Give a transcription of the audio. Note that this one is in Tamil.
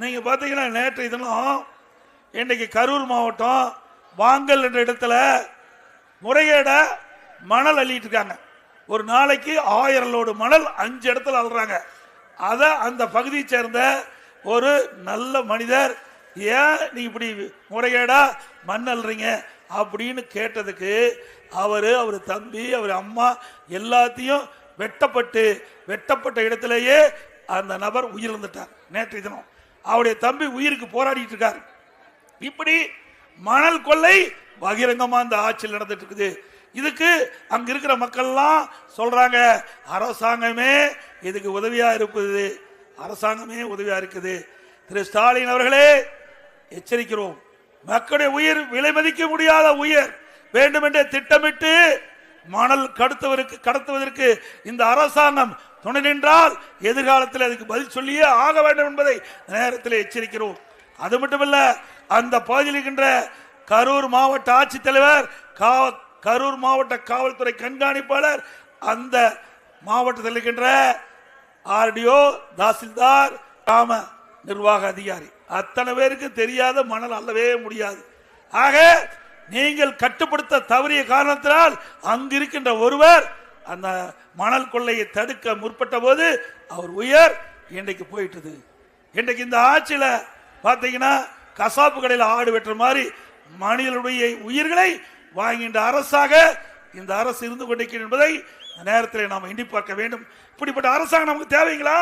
நீங்கள் பார்த்தீங்கன்னா நேற்று தினம் இன்னைக்கு கரூர் மாவட்டம் வாங்கல் என்ற இடத்துல முறைகேட மணல் அள்ளிட்டு இருக்காங்க. ஒரு நாளைக்கு ஆயிரம் லோடு மணல் அஞ்சு இடத்துல அள்ளுறாங்க. அதை அந்த பகுதியை சேர்ந்த ஒரு நல்ல மனிதர் ஏன் நீ இப்படி முறைகேடா மண் அள்ளுறீங்க? அப்படின்னு கேட்டதுக்கு அவர் அவர் தம்பி அவர் அம்மா எல்லாத்தையும் வெட்டப்பட்டு வெட்டப்பட்ட இடத்துலயே அந்த நபர் உயிரிழந்துட்டார் நேற்று தினம். அவருடைய தம்பி உயிருக்கு போராடிட்டு இருக்கார். இப்படி மணல் கொள்ளை பகிரங்கமா இந்த ஆட்சியில் நடந்துட்டு இருக்குது. இதுக்கு அங்க இருக்கிற மக்கள்லாம் சொல்றாங்க அரசாங்கமே இதுக்கு உதவியா இருக்குது. அரசாங்கமே உதவியா இருக்குது. திரு ஸ்டாலின் அவர்களே எச்சரிக்கிறோம். மக்களுடைய உயிர் விலை மதிக்க முடியாத உயிர். வேண்டுமென்றே திட்டமிட்டு மணல் கடத்துவதற்கு கடத்துவதற்கு இந்த அரசாங்கம் துணை நின்றால் எதிர்காலத்தில் அதுக்கு பதில் சொல்லியே ஆக வேண்டும் என்பதை நேரத்தில் எச்சரிக்கிறோம். அது மட்டுமல்ல அந்த பகுதியில் இருக்கின்ற கரூர் மாவட்ட ஆட்சித்தலைவர் கரூர் மாவட்ட காவல்துறை கண்காணிப்பாளர் அந்த மாவட்டத்தில் இருக்கின்ற ஆர்டிஓ தாசில்தார் கிராம நிர்வாக அதிகாரி. அத்தனை பேருக்கு தெரியாத மணல் அல்லவே முடியாது. ஆக நீங்கள் கட்டுப்படுத்த தவறிய காரணத்தினால் அங்கு இருக்கின்ற ஒருவர் அந்த மணல் கொள்ளையை தடுக்க முற்பட்ட போது அவர் உயர் இன்றைக்கு போயிட்டது. இன்றைக்கு இந்த ஆட்சியில் பார்த்தீங்கன்னா கசாப்பு கடையில் ஆடு வெட்டுற மாதிரி மனிதனுடைய உயிர்களை வாங்கின்ற அரசாக இந்த அரசு இருந்து கொண்டிருக்கிறது என்பதை நேரத்தில் நாம் எண்ணி பார்க்க வேண்டும். இப்படிப்பட்ட அரசாங்கம் நமக்கு தேவைங்களா?